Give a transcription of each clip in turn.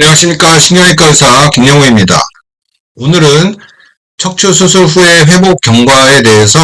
안녕하십니까 신경외과 의사 김영호입니다. 오늘은 척추 수술 후의 회복 경과에 대해서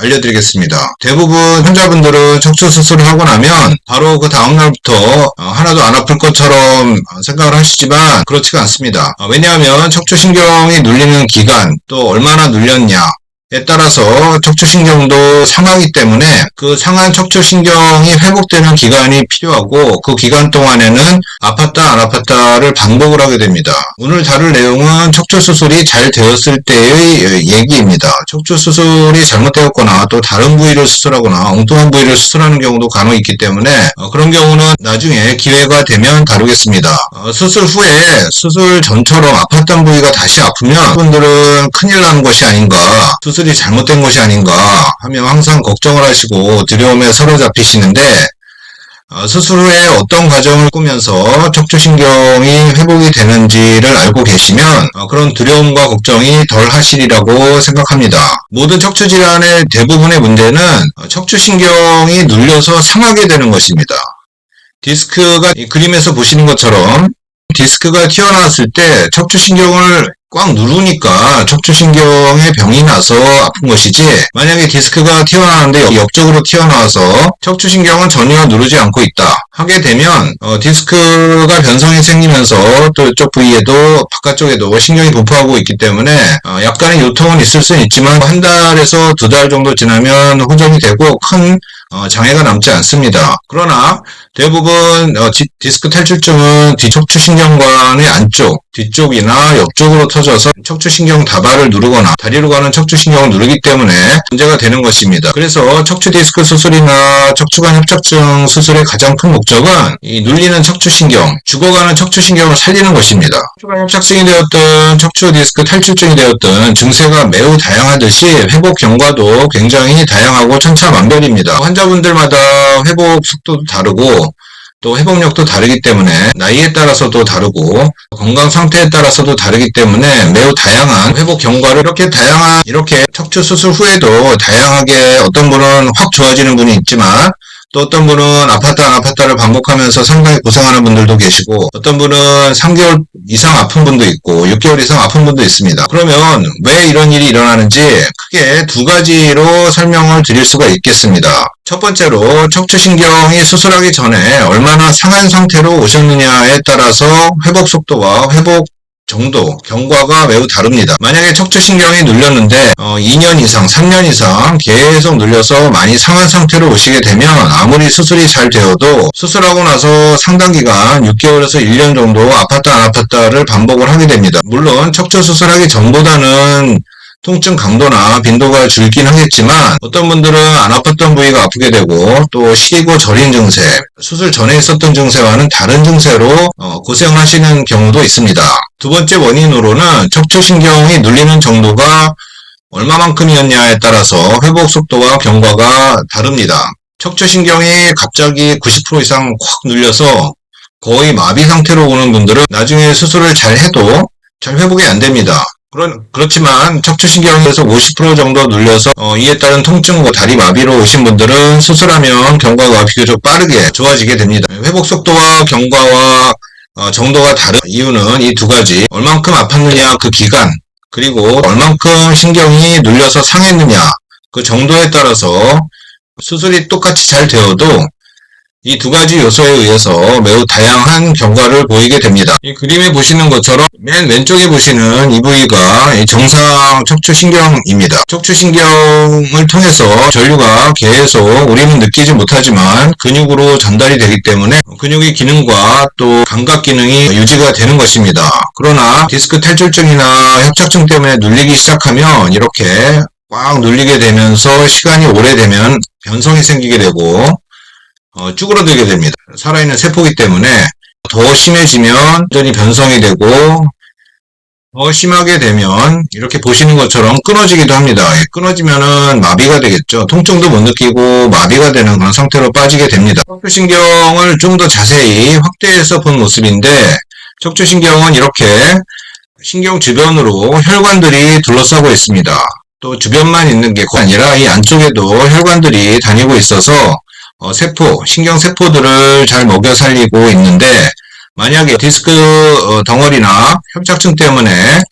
알려드리겠습니다. 대부분 환자분들은 척추 수술을 하고 나면 바로 그 다음날부터 어, 하나도 안 아플 것처럼 생각을 하시지만 그렇지가 않습니다. 어, 왜냐하면 척추신경이 눌리는 기간 또 얼마나 눌렸냐 에 따라서 척추신경도 상하기 때문에 그 상한 척추신경이 회복되는 기간이 필요하고 그 기간 동안에는 아팠다 안 아팠다를 반복을 하게 됩니다. 오늘 다룰 내용은 척추수술이 잘 되었을 때의 얘기입니다. 척추수술이 잘못되었거나 또 다른 부위를 수술하거나 엉뚱한 부위를 수술하는 경우도 간혹 있기 때문에 어, 그런 경우는 나중에 기회가 되면 다루겠습니다. 어, 수술 후에 수술 전처럼 아팠던 부위가 다시 아프면 분들은 큰일 나는 것이 아닌가 수술 이 잘못된 것이 아닌가 하며 항상 걱정을 하시고 두려움에 사로잡히시는데 어, 후에 어떤 과정을 꾸면서 척추신경이 회복이 되는지를 알고 계시면 어, 그런 두려움과 걱정이 덜 하시리라고 생각합니다. 모든 척추질환의 대부분의 문제는 어, 척추신경이 눌려서 상하게 되는 것입니다. 디스크가 이 그림에서 보시는 것처럼 디스크가 튀어나왔을 때 척추신경을 꽉 누르니까 척추신경에 병이 나서 아픈 것이지 만약에 디스크가 튀어나왔는데 옆쪽으로 튀어나와서 척추신경은 전혀 누르지 않고 있다 하게 되면 어, 디스크가 변성이 생기면서 또 이쪽 부위에도 바깥쪽에도 신경이 도포하고 있기 때문에 어, 약간의 요통은 있을 수는 있지만 한 달에서 두 달 정도 지나면 호전이 되고 큰 어, 장애가 남지 않습니다. 그러나 대부분 어, 지- 디스크 탈출증은 뒤척추신경관의 안쪽, 뒤쪽이나 옆쪽으로 터져서 척추신경 다발을 누르거나 다리로 가는 척추신경을 누르기 때문에 문제가 되는 것입니다. 그래서 척추 디스크 수술이나 척추관 협착증 수술의 가장 큰 목적은 이 눌리는 척추신경, 죽어가는 척추신경을 살리는 것입니다. 척추관 협착증이 되었든 척추 디스크 탈출증이 되었든 증세가 매우 다양하듯이 회복 경과도 굉장히 다양하고 천차만별입니다. 환자분들마다 회복 속도도 다르고 또 회복력도 다르기 때문에 나이에 따라서도 다르고 건강 상태에 따라서도 다르기 때문에 매우 다양한 회복 경과를 이렇게 다양한 이렇게 척추 수술 후에도 다양하게 어떤 분은 확 좋아지는 분이 있지만 또 어떤 분은 아팠다 안 아팠다를 반복하면서 상당히 고생하는 분들도 계시고 어떤 분은 3개월 이상 아픈 분도 있고 6개월 이상 아픈 분도 있습니다. 그러면 왜 이런 일이 일어나는지 크게 두 가지로 설명을 드릴 수가 있겠습니다. 첫 번째로 척추신경이 수술하기 전에 얼마나 상한 상태로 오셨느냐에 따라서 회복 속도와 회복 정도, 경과가 매우 다릅니다. 만약에 척추신경이 눌렸는데 어, 2년 이상, 3년 이상 계속 눌려서 많이 상한 상태로 오시게 되면 아무리 수술이 잘 되어도 수술하고 나서 상당 기간 6개월에서 1년 정도 아팠다 안 아팠다를 반복을 하게 됩니다. 물론 척추 수술하기 전보다는 통증 강도나 빈도가 줄긴 하겠지만 어떤 분들은 안 아팠던 부위가 아프게 되고 또 시리고 저린 증세, 수술 전에 있었던 증세와는 다른 증세로 어, 고생하시는 경우도 있습니다. 두 번째 원인으로는 척추신경이 눌리는 정도가 얼마만큼이었냐에 따라서 회복 속도와 경과가 다릅니다. 척추신경이 갑자기 90% 이상 확 눌려서 거의 마비 상태로 오는 분들은 나중에 수술을 잘 해도 잘 회복이 안 됩니다. 그런, 그렇지만 척추신경에서 50% 정도 눌려서 어, 이에 따른 통증과 다리 마비로 오신 분들은 수술하면 경과가 비교적 빠르게 좋아지게 됩니다. 회복 속도와 경과와 어, 정도가 다른 이유는 이 두 가지 얼만큼 아팠느냐 그 기간 그리고 얼만큼 신경이 눌려서 상했느냐 그 정도에 따라서 수술이 똑같이 잘 되어도 이 두 가지 요소에 의해서 매우 다양한 경과를 보이게 됩니다. 이 그림에 보시는 것처럼 맨 왼쪽에 보시는 이 부위가 이 정상 척추신경입니다. 척추신경을 통해서 전류가 계속 우리는 느끼지 못하지만 근육으로 전달이 되기 때문에 근육의 기능과 또 감각 기능이 유지가 되는 것입니다. 그러나 디스크 탈출증이나 협착증 때문에 눌리기 시작하면 이렇게 꽉 눌리게 되면서 시간이 오래되면 변성이 생기게 되고 어, 쭈그러들게 됩니다. 살아있는 세포이기 때문에 더 심해지면 완전히 변성이 되고 더 심하게 되면 이렇게 보시는 것처럼 끊어지기도 합니다. 예, 끊어지면은 마비가 되겠죠. 통증도 못 느끼고 마비가 되는 그런 상태로 빠지게 됩니다. 척추신경을 좀 더 자세히 확대해서 본 모습인데 척추신경은 이렇게 신경 주변으로 혈관들이 둘러싸고 있습니다. 또 주변만 있는 게 아니라 이 안쪽에도 혈관들이 다니고 있어서 어, 세포, 신경 세포들을 잘 먹여 살리고 있는데 만약에 디스크 어, 덩어리나 협착증 때문에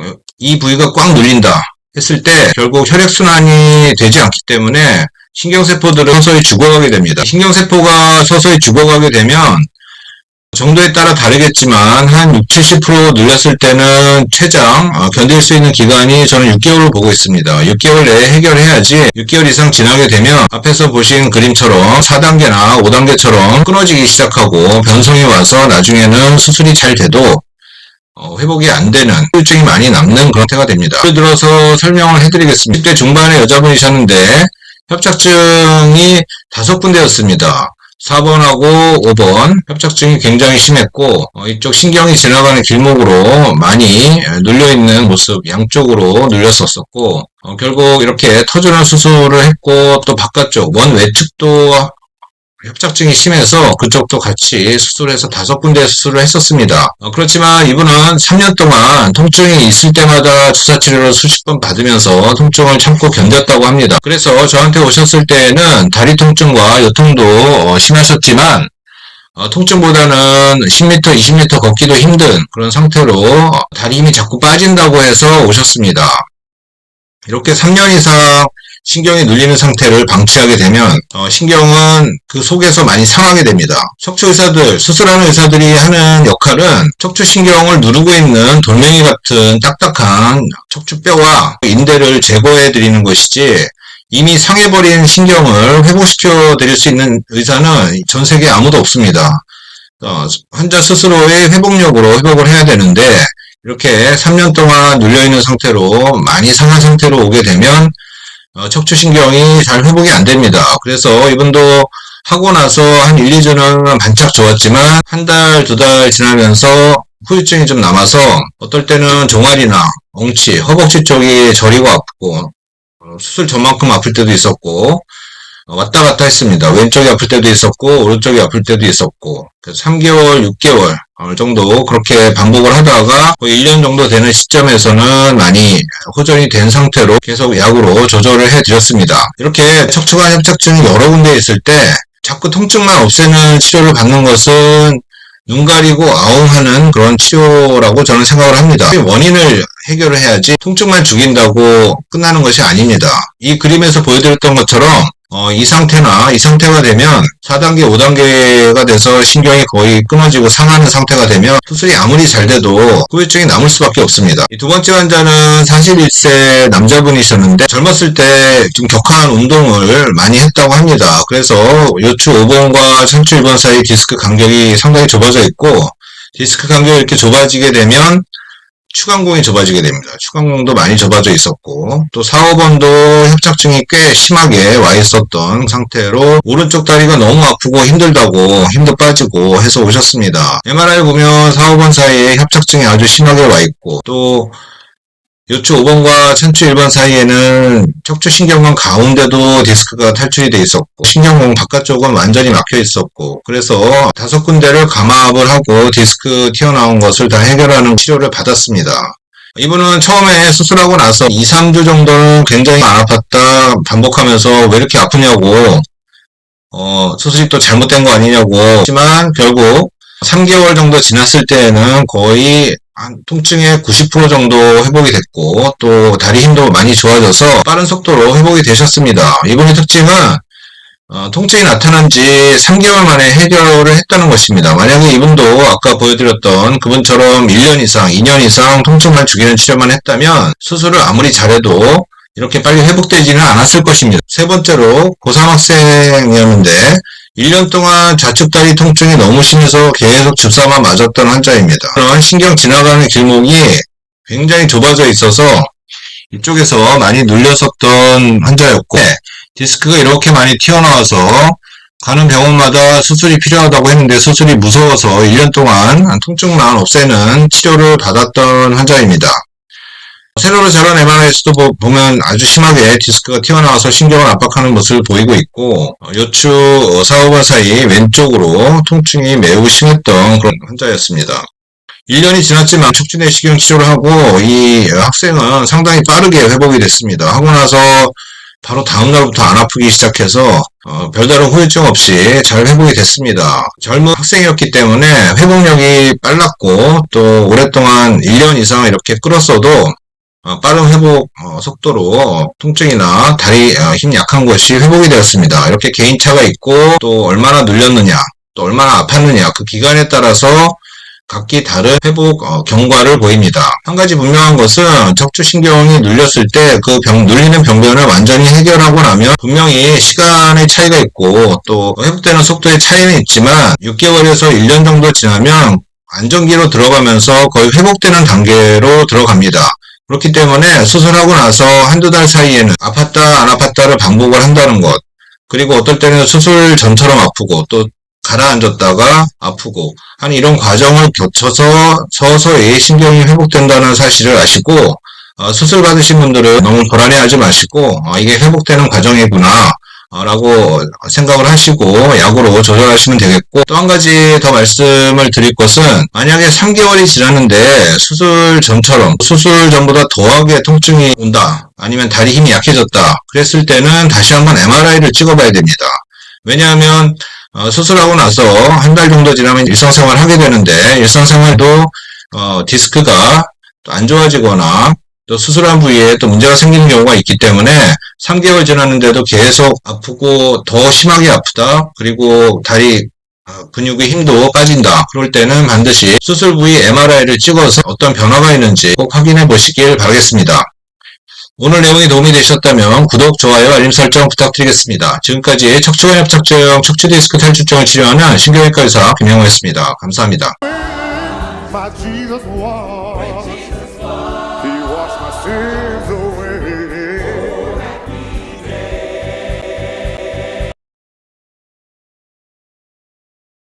어, 이 부위가 꽉 눌린다 했을 때 결국 혈액순환이 되지 않기 때문에 신경세포들은 서서히 죽어가게 됩니다. 신경세포가 서서히 죽어가게 되면 정도에 따라 다르겠지만 한 60, 70% 눌렸을 때는 최장 어, 견딜 수 있는 기간이 저는 6개월을 보고 있습니다. 6개월 내에 해결해야지 6개월 이상 지나게 되면 앞에서 보신 그림처럼 4단계나 5단계처럼 끊어지기 시작하고 변성이 와서 나중에는 수술이 잘 돼도 어, 회복이 안 되는 후유증이 많이 남는 그런 태가 됩니다. 예를 들어서 설명을 해드리겠습니다. 10대 중반의 여자분이셨는데 협착증이 다섯 군데였습니다. 4번하고 5번 협착증이 굉장히 심했고 어, 이쪽 신경이 지나가는 길목으로 많이 눌려있는 모습 양쪽으로 눌렸었고 어, 결국 이렇게 터주널 수술을 했고 또 바깥쪽 원 외측도 협착증이 심해서 그쪽도 같이 수술해서 다섯 군데 수술을 했었습니다. 어, 그렇지만 이분은 3년 동안 통증이 있을 때마다 주사 치료를 수십 번 받으면서 통증을 참고 견뎠다고 합니다. 그래서 저한테 오셨을 때에는 다리 통증과 요통도 어, 심하셨지만 어, 통증보다는 10m, 20m 걷기도 힘든 그런 상태로 다리 힘이 자꾸 빠진다고 해서 오셨습니다. 이렇게 3년 이상 신경이 눌리는 상태를 방치하게 되면 어, 신경은 그 속에서 많이 상하게 됩니다. 척추 의사들, 수술하는 의사들이 하는 역할은 척추 신경을 누르고 있는 돌멩이 같은 딱딱한 척추뼈와 인대를 제거해 드리는 것이지 이미 상해버린 신경을 회복시켜 드릴 수 있는 의사는 전 세계에 아무도 없습니다. 어, 환자 스스로의 회복력으로 회복을 해야 되는데 이렇게 3년 동안 눌려있는 상태로 많이 상한 상태로 오게 되면 어, 척추신경이 잘 회복이 안 됩니다. 그래서 이분도 하고 나서 한 1, 2주는 반짝 좋았지만 한 달, 두 달 지나면서 후유증이 좀 남아서 어떨 때는 종아리나 엉치, 허벅지 쪽이 저리고 아프고 어, 수술 전만큼 아플 때도 있었고 어, 왔다 갔다 했습니다. 왼쪽이 아플 때도 있었고 오른쪽이 아플 때도 있었고 그래서 3개월, 6개월 정도 그렇게 반복을 하다가 거의 1년 정도 되는 시점에서는 많이 호전이 된 상태로 계속 약으로 조절을 해 드렸습니다. 이렇게 척추관 협착증이 여러 군데 있을 때 자꾸 통증만 없애는 치료를 받는 것은 눈 가리고 아웅하는 그런 치료라고 저는 생각을 합니다. 원인을 해결을 해야지 통증만 죽인다고 끝나는 것이 아닙니다. 이 그림에서 보여드렸던 것처럼 어, 이 상태나 이 상태가 되면 4단계, 5단계가 돼서 신경이 거의 끊어지고 상하는 상태가 되면 수술이 아무리 잘 돼도 후유증이 남을 수밖에 없습니다. 이두 번째 환자는 41세 남자분이셨는데 젊었을 때 좀 격한 운동을 많이 했다고 합니다. 그래서 요추 5번과 천추 1번 사이 디스크 간격이 상당히 좁아져 있고 디스크 간격이 이렇게 좁아지게 되면 추간공이 좁아지게 됩니다. 추간공도 많이 좁아져 있었고 또 4, 5번도 협착증이 꽤 심하게 와 있었던 상태로 오른쪽 다리가 너무 아프고 힘들다고 힘도 빠지고 해서 오셨습니다. MRI 보면 4, 5번 사이에 협착증이 아주 심하게 와 있고 또 요추 5번과 천추 1번 사이에는 척추 신경관 가운데도 디스크가 탈출이 돼 있었고 신경공 바깥쪽은 완전히 막혀 있었고 그래서 다섯 군데를 감압을 하고 디스크 튀어나온 것을 다 해결하는 치료를 받았습니다. 이분은 처음에 수술하고 나서 2, 3주 정도는 굉장히 안 아팠다 반복하면서 왜 이렇게 아프냐고 어, 수술이 또 잘못된 거 아니냐고 하지만 결국 3개월 정도 지났을 때에는 거의 한 통증의 90% 정도 회복이 됐고 또 다리 힘도 많이 좋아져서 빠른 속도로 회복이 되셨습니다. 이분의 특징은 어, 통증이 나타난 지 3개월 만에 해결을 했다는 것입니다. 만약에 이분도 아까 보여드렸던 그분처럼 1년 이상, 2년 이상 통증만 죽이는 치료만 했다면 수술을 아무리 잘해도 이렇게 빨리 회복되지는 않았을 것입니다. 세 번째로 고3 학생이었는데 1년 동안 좌측다리 통증이 너무 심해서 계속 주사만 맞았던 환자입니다. 그런 신경 지나가는 길목이 굉장히 좁아져 있어서 이쪽에서 많이 눌렸었던 환자였고 디스크가 이렇게 많이 튀어나와서 가는 병원마다 수술이 필요하다고 했는데 수술이 무서워서 1년 동안 통증만 없애는 치료를 받았던 환자입니다. 세로로 자란 MRI에서도 보면 아주 심하게 디스크가 튀어나와서 신경을 압박하는 모습을 보이고 있고 어, 요추 사후반 사이 왼쪽으로 통증이 매우 심했던 그런 환자였습니다. 1년이 지났지만 척추 내시경 치료를 하고 이 학생은 상당히 빠르게 회복이 됐습니다. 하고 나서 바로 다음날부터 안 아프기 시작해서 어, 별다른 후유증 없이 잘 회복이 됐습니다. 젊은 학생이었기 때문에 회복력이 빨랐고 또 오랫동안 1년 이상 이렇게 끌었어도 어, 빠른 회복 어, 속도로 통증이나 다리 어, 힘 약한 곳이 회복이 되었습니다. 이렇게 개인차가 있고 또 얼마나 눌렸느냐 또 얼마나 아팠느냐 그 기간에 따라서 각기 다른 회복 어, 경과를 보입니다. 한 가지 분명한 것은 척추신경이 눌렸을 때그 병, 눌리는 병변을 완전히 해결하고 나면 분명히 시간의 차이가 있고 또 회복되는 속도의 차이는 있지만 6개월에서 1년 정도 지나면 안정기로 들어가면서 거의 회복되는 단계로 들어갑니다. 그렇기 때문에 수술하고 나서 한두 달 사이에는 아팠다 안 아팠다를 반복을 한다는 것. 그리고 어떨 때는 수술 전처럼 아프고 또 가라앉았다가 아프고 한 이런 과정을 거쳐서 서서히 신경이 회복된다는 사실을 아시고 어, 수술 받으신 분들은 너무 불안해하지 마시고 어, 이게 회복되는 과정이구나. 어, 라고 생각을 하시고 약으로 조절하시면 되겠고 또 한 가지 더 말씀을 드릴 것은 만약에 3개월이 지났는데 수술 전처럼 수술 전보다 더하게 통증이 온다 아니면 다리 힘이 약해졌다 그랬을 때는 다시 한번 MRI를 찍어봐야 됩니다. 왜냐하면 어, 수술하고 나서 한 달 정도 지나면 일상생활 하게 되는데 일상생활도 어, 디스크가 또안 좋아지거나 또 수술한 부위에 또 문제가 생기는 경우가 있기 때문에 3개월 지났는데도 계속 아프고 더 심하게 아프다 그리고 다리 어, 근육의 힘도 빠진다 그럴 때는 반드시 수술 부위 MRI를 찍어서 어떤 변화가 있는지 꼭 확인해 보시길 바라겠습니다. 오늘 내용이 도움이 되셨다면 구독, 좋아요, 알림 설정 부탁드리겠습니다. 지금까지 척추관 협착증, 척추 디스크 탈출증을 치료하는 신경외과 의사 김영호였습니다. 감사합니다.